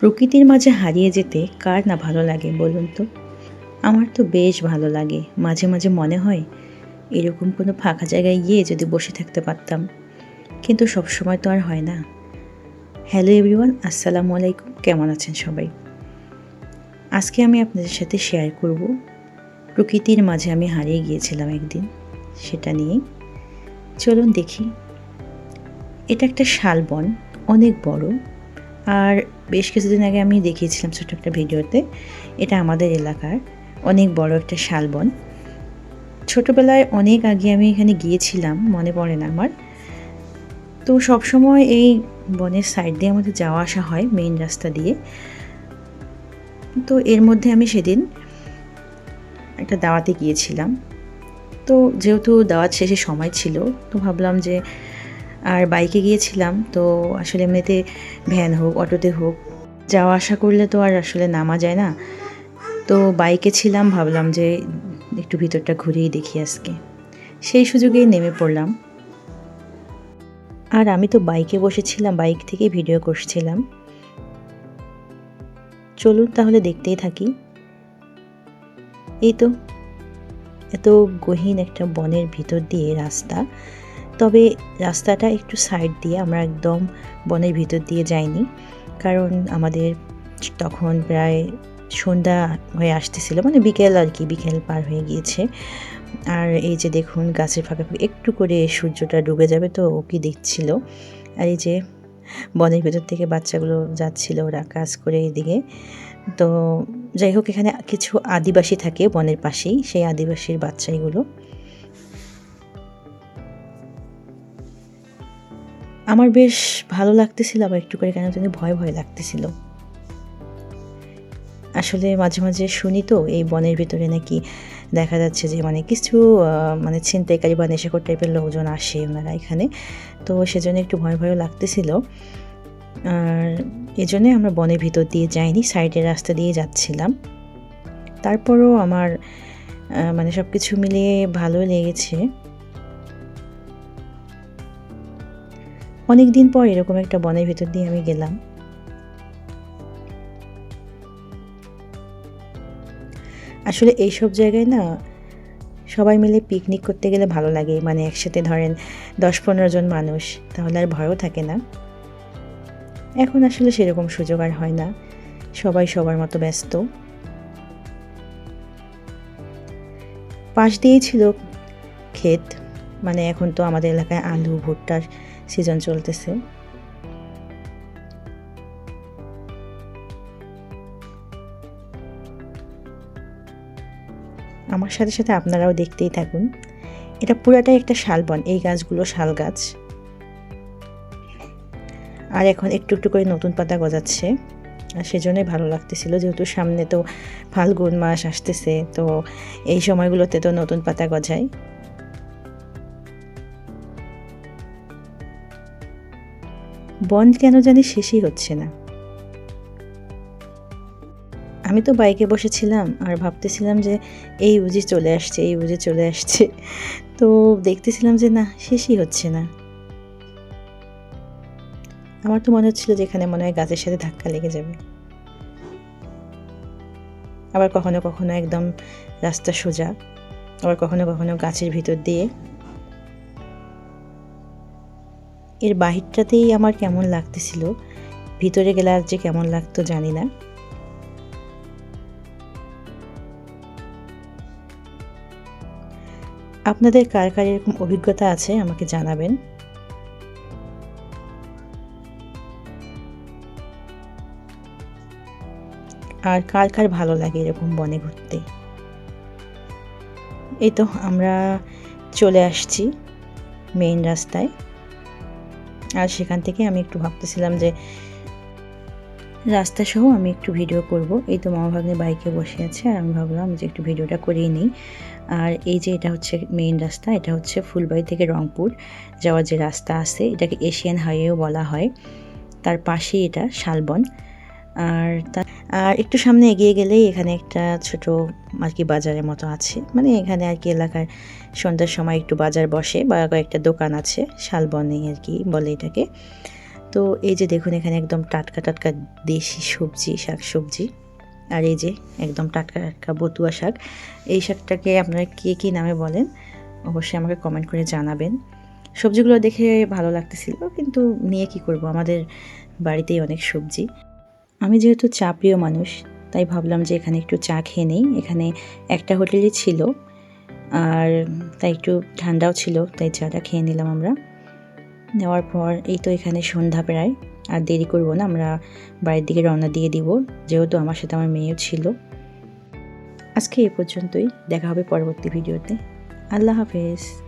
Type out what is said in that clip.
প্রকৃতির মাঝে হারিয়ে যেতে কার না ভালো লাগে বলুন তো? আমার তো বেশ ভালো লাগে। মাঝে মাঝে মনে হয় এরকম কোনো ফাঁকা জায়গায় গিয়ে যদি বসে থাকতে পারতাম। কিন্তু সব সময় তো আর হয় না। হ্যালো এভরিওয়ান, আসসালামু আলাইকুম। কেমন আছেন সবাই? আজকে আমি আপনাদের সাথে শেয়ার করব প্রকৃতির মাঝে আমি হারিয়ে গিয়েছিলাম একদিন, সেটা নিয়ে। চলুন দেখি। এটা একটা শালবন অনেক বড়। আর বেশ কিছুদিন আগে আমি দেখিয়েছিলাম ছোট একটা ভিডিওতে, এটা আমাদের এলাকার অনেক বড় একটা শালবন ছোটোবেলায় অনেক আগে আমি এখানে গিয়েছিলাম, মনে পড়ে না আমার। তো সবসময় এই বনের সাইড দিয়ে আমাদের যাওয়া আসা হয় মেইন রাস্তা দিয়ে। তো এর মধ্যে আমি সেদিন একটা দাওয়াতে গিয়েছিলাম। তো যেহেতু দাওয়াত শেষে সময় ছিল, তো ভাবলাম যে আর বাইকে গিয়েছিলাম, তো আসলে এমনিতে ভ্যান হোক, অটোতে হোক, যাওয়া আসা করলে তো আর আসলে নামা যায় না। তো বাইকে ছিলাম, ভাবলাম যে একটু ভিতরটা ঘুরেই দেখি আজকে। সেই সুযোগেই নেমে পড়লাম। আর আমি তো বাইকে বসেছিলাম, বাইক থেকে ভিডিও করছিলাম। চলুন তাহলে দেখতেই থাকি। এই তো, এত গহীন একটা বনের ভিতর দিয়ে রাস্তা। তবে রাস্তাটা একটু সাইড দিয়ে আমরা একদম বনের ভিতর দিয়ে যাইনি। কারণ আমাদের তখন প্রায় সন্ধ্যা হয়ে আসতেছিল মানে বিকেল আর কি, বিকেল পার হয়ে গিয়েছে। আর এই যে দেখুন, গাছের ফাঁকা ফাঁকা একটু করে সূর্যটা ডুবে যাবে তো ও কি দেখছিল। আর এই যে বনের ভেতর থেকে বাচ্চাগুলো যাচ্ছিল, ওরা কাজ করে এদিকে তো যাই হোক, এখানে কিছু আদিবাসী থাকে বনের পাশেই, সেই আদিবাসীর বাচ্চাইগুলো। আমার বেশ ভালো লাগতেছিল, আবার একটু করে কেন জানি ভয় ভয় লাগতেছিল। আসলে মাঝে মাঝে শুনি তো, এই বনের ভিতরে নাকি দেখা যাচ্ছে যে মানে কিছু মানে ছিনতাইকারী বা নেশাকর টাইপের লোকজন আসে ওনারা এখানে। তো সেজন্য একটু ভয় ভয়ও লাগতেছিল। আর এজন্যই আমরা বনের ভিতর দিয়ে যাইনি, সাইডের রাস্তা দিয়ে যাচ্ছিলাম। তারপরও আমার মানে সব কিছু মিলিয়ে ভালো লেগেছে। অনেক দিন পর এরকম একটা বনের ভিতর দিয়ে আমি গেলাম। আসলে এইসব জায়গায় না সবাই মিলে পিকনিক করতে গেলে ভালো লাগে। মানে একসাথে ধরেন দশ পনেরো জন মানুষ, তাহলে আর ভয়ও থাকে না। এখন আসলে সেরকম সুযোগ আর হয় না। সবাই সবার মতো ব্যস্ত। পাশ দিয়েই ছিল ক্ষেত। মানে এখন তো আমাদের এলাকায় আলু ভুট্টার সিজন চলতেছে। আমার সাথে সাথে আপনারাও দেখতেই থাকুন। এটা পুরাটাই একটা শালবন, এই গাছগুলো শাল গাছ। আর এখন একটু একটু করে নতুন পাতা গজাচ্ছে। আর সেজন্যই ভালো লাগতেছিল, যেহেতু সামনে তো ফাল্গুন মাস আসতেছে, তো এই সময়গুলোতে তো নতুন পাতা গজায়। বন কেন জানি শেষই হচ্ছে না। আমি তো বাইকে বসেছিলাম আর ভাবতেছিলাম যে এই বুঝি চলে আসছে, এই বুঝি চলে আসছে। তো দেখতেছিলাম যে না, শেষই হচ্ছে না। আমার তো মনে হচ্ছিল যে এখানে মনে হয় গাছের সাথে ধাক্কা লেগে যাবে। আবার কখনো কখনো একদম রাস্তা সোজা, আবার কখনো কখনো গাছের ভিতর দিয়ে এর বাহিরটাতেই আমার কেমন লাগতেছিল, ভিতরে গেলে আর যে কেমন লাগতো জানি না। আপনাদের কার কার এরকম অভিজ্ঞতা আছে আমাকে জানাবেন। আর কার কার ভালো লাগে এরকম বনে ঘুরতে? এই তো আমরা চলে আসছি মেইন রাস্তায়। আর সেখান থেকে আমি একটু ভাবতেছিলাম যে রাস্তা সহ আমি একটু ভিডিও করব। এই তো মামা ভাগ্নে বাইকে বসে আছে আর আমি ভাবলাম যে একটু ভিডিওটা করেই নিই। আর এই যে এটা হচ্ছে মেইন রাস্তা, এটা হচ্ছে ফুলবাড়ি থেকে রংপুর যাওয়ার যে রাস্তা আছে, এটাকে এশিয়ান হাইওয়েও বলা হয়। তার পাশেই এটা শালবন। আর তা আর একটু সামনে এগিয়ে গেলেই এখানে একটা ছোট আর কি বাজারের মতো আছে। মানে এখানে আর কি এলাকার সন্ধ্যার সময় একটু বাজার বসে বা কয়েকটা দোকান আছে শালবনে আর কি বলে এটাকে। তো এই যে দেখুন এখানে একদম টাটকা টাটকা দেশি সবজি শাক সবজি আর এই যে একদম টাটকা টাটকা বতুয়া শাক। এই শাকটাকে আপনারা কে কী নামে বলেন, অবশ্যই আমাকে কমেন্ট করে জানাবেন। সবজিগুলো দেখে ভালো লাগতেছিল, কিন্তু নিয়ে কি করব? আমাদের বাড়িতেই অনেক সবজি। আমি যেহেতু চা প্রিয় মানুষ, তাই ভাবলাম যে এখানে একটু চা খেয়ে নেই। এখানে একটা হোটেলই ছিল আর তাই একটু ঠান্ডাও ছিল, তাই চাটা খেয়ে নিলাম আমরা। নেওয়ার পর এই তো এখানে সন্ধ্যা প্রায়, আর দেরি করব না, আমরা বাড়ির দিকে রওনা দিয়ে দিব। যেহেতু আমার সাথে আমার মেয়েও ছিল। আজকে এ পর্যন্তই, দেখা হবে পরবর্তী ভিডিওতে। আল্লাহ হাফেজ।